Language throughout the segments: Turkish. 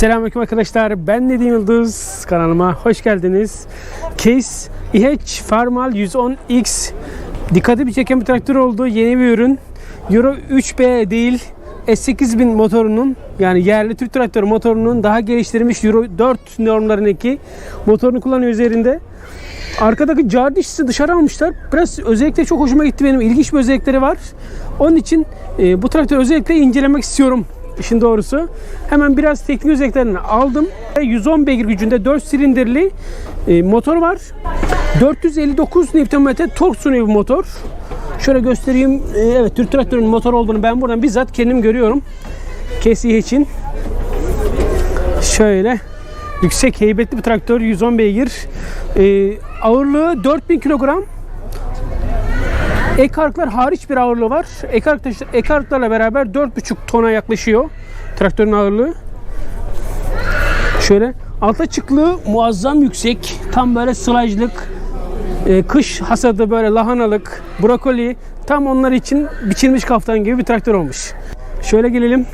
Selamünaleyküm arkadaşlar. Ben Nedim Yıldız. Kanalıma hoş geldiniz. Case IH Farmal 110X dikkati bir çeken bir traktör oldu. Yeni bir ürün. Euro 3B değil S8000 motorunun yani yerli Türk traktör motorunun daha geliştirilmiş Euro 4 normlarındaki motorunu kullanıyor üzerinde. Arkadaki car dişisi dışarı almışlar. Biraz özellikle çok hoşuma gitti benim. İlginç bir özellikleri var. Onun için e, bu traktörü özellikle incelemek istiyorum. İşin doğrusu. Hemen biraz teknik özelliklerini aldım. 110 beygir gücünde 4 silindirli e, motor var. 459 Nm tork sunuyor bu motor. Şöyle göstereyim. E, evet Türk traktörünün motor olduğunu ben buradan bizzat kendim görüyorum. Kesiği için. Şöyle yüksek heybetli bir traktör 110 beygir. E, ağırlığı 4000 kilogram. Ek arklar hariç bir ağırlığı var. Ek, ark, ek arklarla beraber 4,5 tona yaklaşıyor traktörün ağırlığı. Şöyle alta çıklığı muazzam yüksek. Tam böyle sılajlık, e, kış hasadı böyle lahanalık, brokoli tam onlar için biçilmiş kaftan gibi bir traktör olmuş. Şöyle gelelim.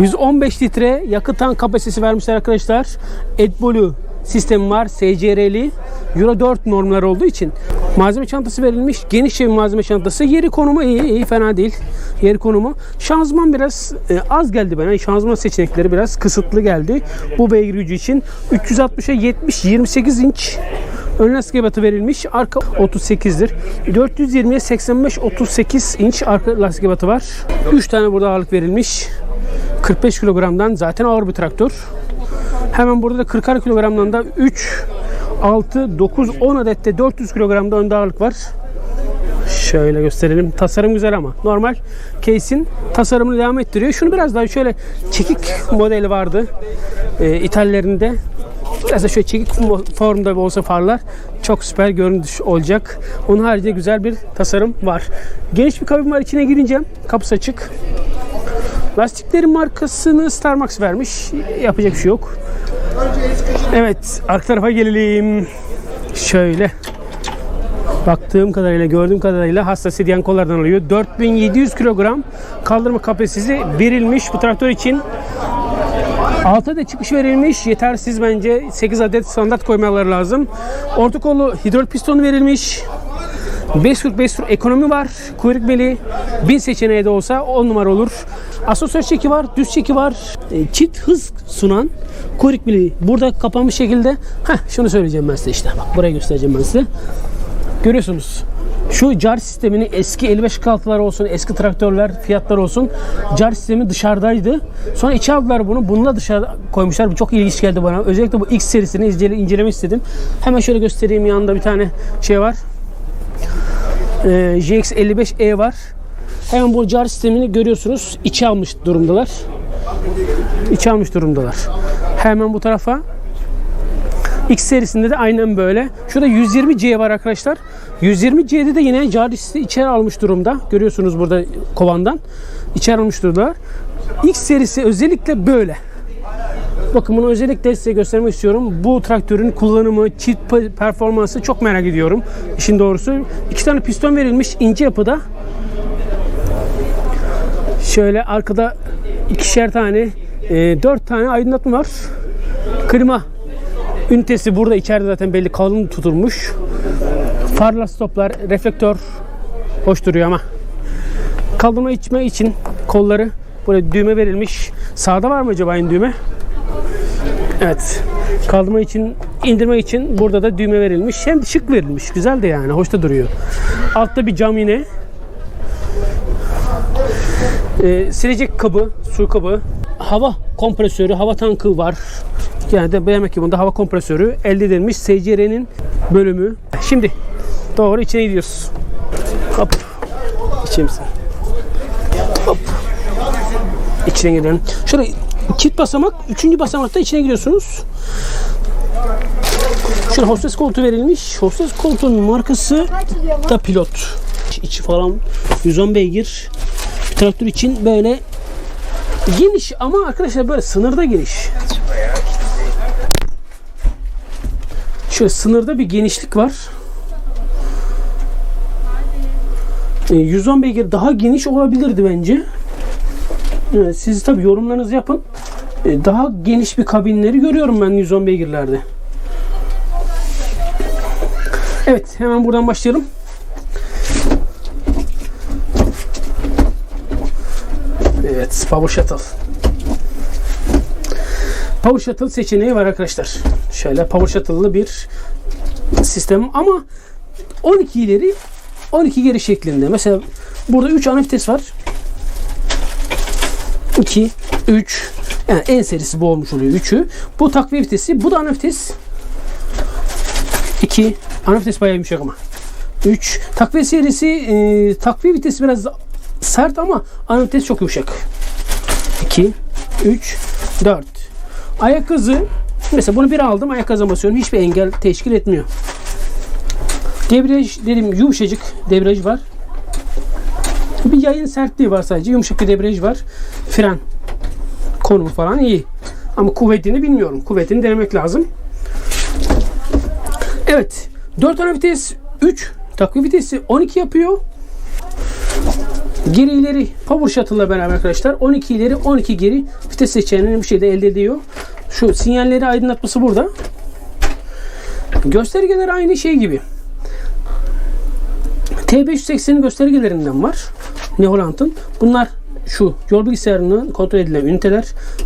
115 litre yakıt tank kapasitesi vermişler arkadaşlar. AdBlue sistemi var. SCR'li. Euro 4 normlar olduğu için malzeme çantası verilmiş. Geniş bir malzeme çantası. Yeri konumu iyi, iyi fena değil. Yeri konumu. Şanzıman biraz e, az geldi bana. Şanzıman seçenekleri biraz kısıtlı geldi. Bu beygir gücü için 360'a 70 28 inç Ön lastik ebatı verilmiş. Arka 38'dir. 420'ye 85 38 inç arka lastik ebatı var. 3 tane burada ağırlık verilmiş. 45 kilogramdan zaten ağır bir traktör. Hemen burada da 40 kilogramdan da 3, 6, 9, 10 adette 400 kilogramda önde ağırlık var. Şöyle gösterelim. Tasarım güzel ama. Normal case'in tasarımını devam ettiriyor. Şunu biraz daha şöyle çekik modeli vardı. E, İtallerinde. Biraz da şöyle çekik formda olsa farlar çok süper görünüş olacak. Onun haricinde güzel bir tasarım var. Geniş bir kabin var. içine girince kapısı açık. Lastiklerin markasını Starmax vermiş. Yapacak bir şey yok. Evet, arka tarafa gelelim. Şöyle. Baktığım kadarıyla, gördüğüm kadarıyla hassasiyet yan kollardan alıyor. 4700 kilogram kaldırma kapasitesi verilmiş bu traktör için. 6 adet çıkış verilmiş. Yetersiz bence. 8 adet standart koymaları lazım. Orta kolu hidrolik piston verilmiş. 545 tur ekonomi var. Kuyruk beli 1000 seçeneği de olsa 10 numara olur. Asosyal çeki var, düz çeki var. E, çift hız sunan kuyruk beli burada kapanmış şekilde. Heh, şunu söyleyeceğim ben size işte. Bak buraya göstereceğim ben size. Görüyorsunuz. Şu car sistemini eski 55 kaltılar olsun, eski traktörler, fiyatlar olsun. Car sistemi dışarıdaydı. Sonra içe aldılar bunu. Bununla dışarı koymuşlar. Bu çok ilginç geldi bana. Özellikle bu X serisini incele, incelemek istedim. Hemen şöyle göstereyim. Yanında bir tane şey var. Ee, GX55E var. Hemen bu car sistemini görüyorsunuz. İçe almış durumdalar. İçe almış durumdalar. Hemen bu tarafa X serisinde de aynen böyle. Şurada 120C var arkadaşlar. 120C'de de yine Jaris'i içeri almış durumda. Görüyorsunuz burada kovandan. İçeri almış durumdalar. X serisi özellikle böyle. Bakın bunu özellikle size göstermek istiyorum. Bu traktörün kullanımı, çift performansı çok merak ediyorum. İşin doğrusu. iki tane piston verilmiş ince yapıda. Şöyle arkada ikişer tane, e, dört tane aydınlatma var. Klima ünitesi burada içeride zaten belli kalın tutulmuş. Farla stoplar, reflektör hoş duruyor ama. Kaldırma içme için kolları böyle düğme verilmiş. Sağda var mı acaba aynı düğme? Evet. Kaldırma için, indirme için burada da düğme verilmiş. Hem şık verilmiş. Güzel de yani. Hoş da duruyor. Altta bir cam yine. Ee, silecek kabı, su kabı. Hava kompresörü, hava tankı var. Yani de demek ki bunda hava kompresörü elde edilmiş SCR'nin bölümü. Şimdi doğru içine gidiyoruz. Hop. İçimize. Hop. İçine girelim. Şöyle çift basamak, üçüncü basamakta içine giriyorsunuz. Şöyle hostes koltuğu verilmiş. Hostes koltuğunun markası da pilot. İçi falan 110 beygir. Bir traktör için böyle geniş ama arkadaşlar böyle sınırda geniş. Şöyle sınırda bir genişlik var. 110 beygir daha geniş olabilirdi bence. Evet, siz tabi yorumlarınızı yapın. e, daha geniş bir kabinleri görüyorum ben 110 beygirlerde. Evet hemen buradan başlayalım. Evet Power Shuttle. Power Shuttle seçeneği var arkadaşlar. Şöyle Power Shuttle'lı bir sistem ama 12 ileri 12 geri şeklinde. Mesela burada 3 ana vites var. 2 3 yani en serisi bu olmuş oluyor 3'ü. Bu takviye vitesi. Bu da ana vites. 2 ana bayağı yumuşak ama. 3 takviye serisi e, takviye vitesi biraz sert ama ana çok yumuşak. 2 3 4 Ayak hızı mesela bunu bir aldım ayak hızına basıyorum. Hiçbir engel teşkil etmiyor. Debriyaj dedim yumuşacık debriyaj var. Bir yayın sertliği var sadece. Yumuşak bir debriyaj var. Fren konumu falan iyi. Ama kuvvetini bilmiyorum. Kuvvetini denemek lazım. Evet. 4 ana vites 3 takviye vitesi 12 yapıyor. Geri ileri power shuttle'la beraber arkadaşlar 12 ileri 12 geri vites seçeneğini bir şeyde elde ediyor. Şu sinyalleri aydınlatması burada. Göstergeler aynı şey gibi. T580'in göstergelerinden var. Neoland'ın. Bunlar şu yol bilgisayarının kontrol edilen üniteler,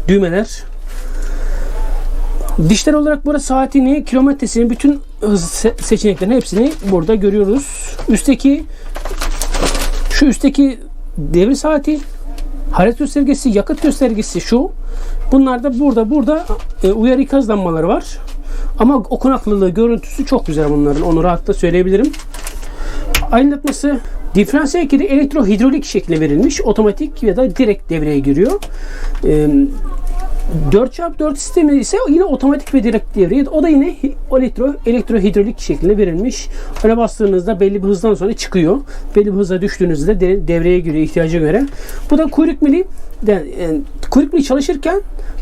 düğmeler. Dijital olarak burada saatini, kilometresini, bütün hız se- seçeneklerin hepsini burada görüyoruz. Üstteki şu üstteki devir saati, hareket göstergesi, yakıt göstergesi şu. Bunlar da burada burada e, uyarı ikaz lambaları var. Ama okunaklılığı, görüntüsü çok güzel bunların. Onu rahatlıkla söyleyebilirim. Aydınlatması diferansiyel kedi elektrohidrolik şekli verilmiş. Otomatik ya da direkt devreye giriyor. Ee, 4x4 sistemi ise yine otomatik ve direkt devreye. O da yine elektro elektrohidrolik şeklinde verilmiş. Öyle bastığınızda belli bir hızdan sonra çıkıyor. Belli bir hıza düştüğünüzde de- devreye giriyor ihtiyaca göre. Bu da kuyruk mili yani kuyruk mili çalışırken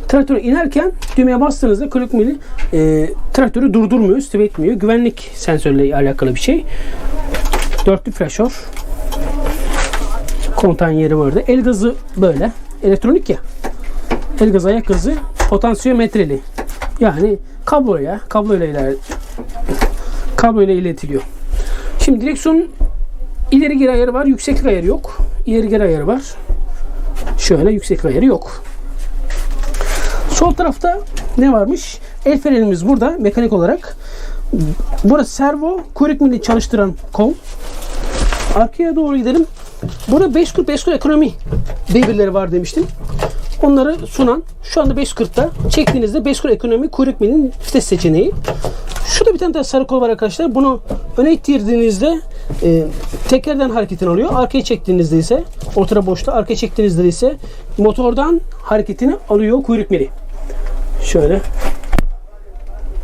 traktöre inerken düğmeye bastığınızda kuyruk mili e, traktörü durdurmuyor, stop etmiyor. Güvenlik sensörle alakalı bir şey. Dörtlü flaşör. Kontağın yeri burada. El gazı böyle. Elektronik ya. El gazı ayak gazı potansiyometreli. Yani kabloya, kabloyla iler kabloyla iletiliyor. Şimdi direksiyon ileri geri ayarı var, yükseklik ayarı yok. İleri geri ayarı var. Şöyle yükseklik ayarı yok. Sol tarafta ne varmış? El frenimiz burada mekanik olarak. Burası servo, kuyruk mili çalıştıran kol. Arkaya doğru gidelim. Burada 540 540 ekonomi devirleri var demiştim. Onları sunan şu anda 540'ta çektiğinizde 540 ekonomi kuyruk milinin vites seçeneği. Şurada bir tane daha sarı kol var arkadaşlar. Bunu öne ittirdiğinizde e, tekerden hareketini alıyor. Arkaya çektiğinizde ise ortada boşta arkaya çektiğinizde ise motordan hareketini alıyor kuyruk mili. Şöyle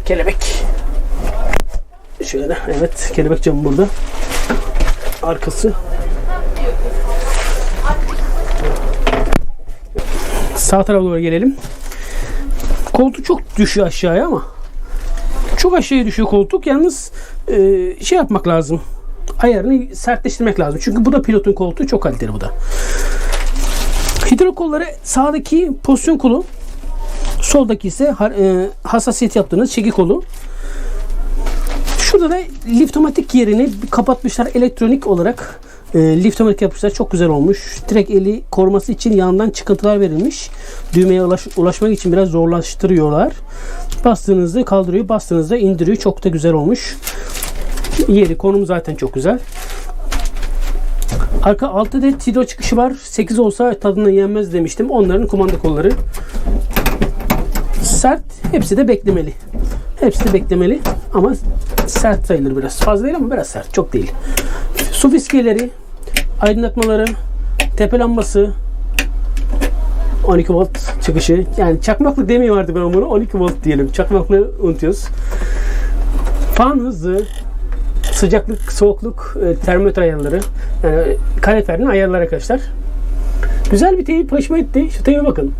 kelebek. Şöyle evet kelebek camı burada. Arkası. Sağ tarafa doğru gelelim. Koltuk çok düşüyor aşağıya ama çok aşağıya düşüyor koltuk. Yalnız e, şey yapmak lazım. Ayarını sertleştirmek lazım. Çünkü bu da pilotun koltuğu çok kaliteli bu da. Hidro kolları sağdaki pozisyon kolu soldaki ise e, hassasiyet yaptığınız çeki kolu. Şurada da liftomatik yerini kapatmışlar elektronik olarak. E, liftomatik yapmışlar. Çok güzel olmuş. Direkt eli koruması için yandan çıkıntılar verilmiş. Düğmeye ulaş, ulaşmak için biraz zorlaştırıyorlar. Bastığınızda kaldırıyor, bastığınızda indiriyor. Çok da güzel olmuş. Yeri, konum zaten çok güzel. Arka 6 adet hidro çıkışı var. 8 olsa tadına yenmez demiştim. Onların kumanda kolları. Sert. Hepsi de beklemeli. Hepsi de beklemeli ama sert sayılır biraz. Fazla değil ama biraz sert. Çok değil. Su fiskeleri, aydınlatmaları, tepe lambası, 12 volt çıkışı. Yani çakmaklık demeyeyim artık ben bunu. 12 volt diyelim. Çakmaklığı unutuyoruz. Fan hızı, sıcaklık, soğukluk, e, termometre ayarları. Yani kaliferin ayarları arkadaşlar. Güzel bir teyip hoşuma gitti. Şu teype bakın.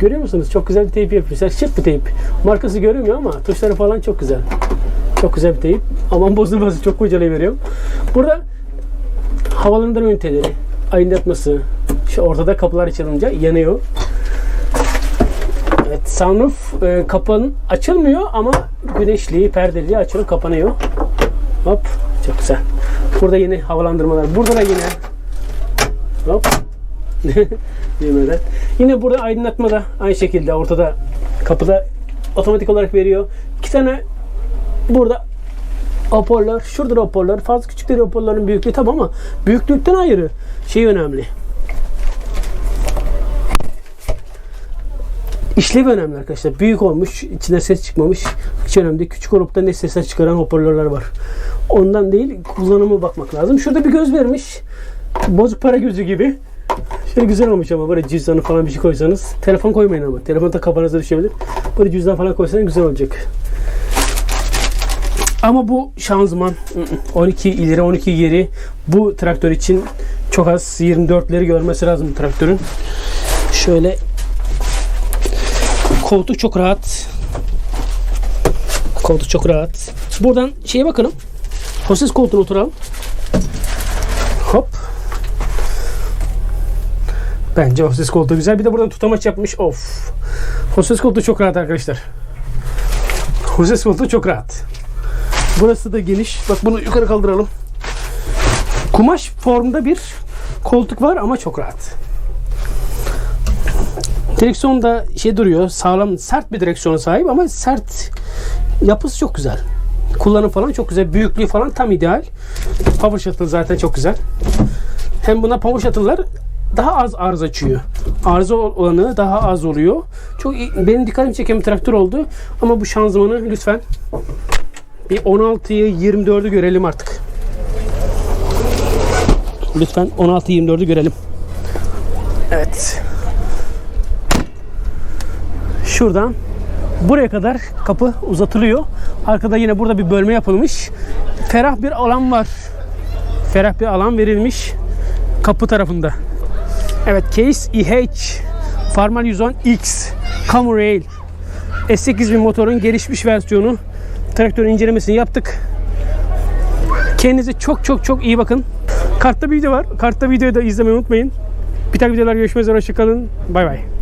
Görüyor musunuz? Çok güzel bir teyip yapmışlar. Şık bir teyip. Markası görünmüyor ama tuşları falan çok güzel. Çok güzel bir teyip. Aman bozulmasın çok kocalayı veriyorum. Burada havalandırma üniteleri, aydınlatması. Şu ortada kapılar açılınca yanıyor. Sunroof e, kapan açılmıyor ama güneşli, perdeli açılıp kapanıyor. Hop. Çok güzel. Burada yine havalandırmalar. Burada da yine hop. Yemeden. Yine burada aydınlatma da aynı şekilde ortada kapıda otomatik olarak veriyor. İki tane burada hoparlör, şurada da hoparlör. Fazla küçük değil hoparlörün büyüklüğü tamam ama büyüklükten ayrı şey önemli. İşlevi önemli arkadaşlar. Büyük olmuş, içine ses çıkmamış. Hiç önemli değil. Küçük olup da ne sesler çıkaran hoparlörler var. Ondan değil, kullanıma bakmak lazım. Şurada bir göz vermiş. Bozuk para gözü gibi. Şöyle güzel olmuş ama böyle cüzdanı falan bir şey koysanız. Telefon koymayın ama. Telefon da kafanıza düşebilir. Böyle cüzdan falan koysanız güzel olacak. Ama bu şanzıman ı-ı, 12 ileri 12 geri bu traktör için çok az 24'leri görmesi lazım bu traktörün. Şöyle koltuk çok rahat. Koltuk çok rahat. Buradan şeye bakalım. Hostes koltuğuna oturalım. Hop. Bence hostes koltuğu güzel. Bir de buradan tutamaç yapmış. Of. Hostes koltuğu çok rahat arkadaşlar. Hostes koltuğu çok rahat. Burası da geniş. Bak bunu yukarı kaldıralım. Kumaş formda bir koltuk var ama çok rahat. Direksiyon da şey duruyor. Sağlam, sert bir direksiyona sahip ama sert yapısı çok güzel. Kullanım falan çok güzel. Büyüklüğü falan tam ideal. Power shuttle zaten çok güzel. Hem buna power shuttle'lar daha az arıza açıyor. Arıza olanı daha az oluyor. Çok benim dikkatimi çeken bir traktör oldu. Ama bu şanzımanı lütfen bir 16'yı 24'ü görelim artık. Lütfen 16 24'ü görelim. Evet. Şuradan buraya kadar kapı uzatılıyor. Arkada yine burada bir bölme yapılmış. Ferah bir alan var. Ferah bir alan verilmiş kapı tarafında. Evet Case EH Farman 110X Camu Rail S8000 motorun gelişmiş versiyonu traktörün incelemesini yaptık. Kendinize çok çok çok iyi bakın. Kartta bir video var. Kartta videoyu da izlemeyi unutmayın. Bir tane videolar görüşmek üzere. Hoşçakalın. Bay bay.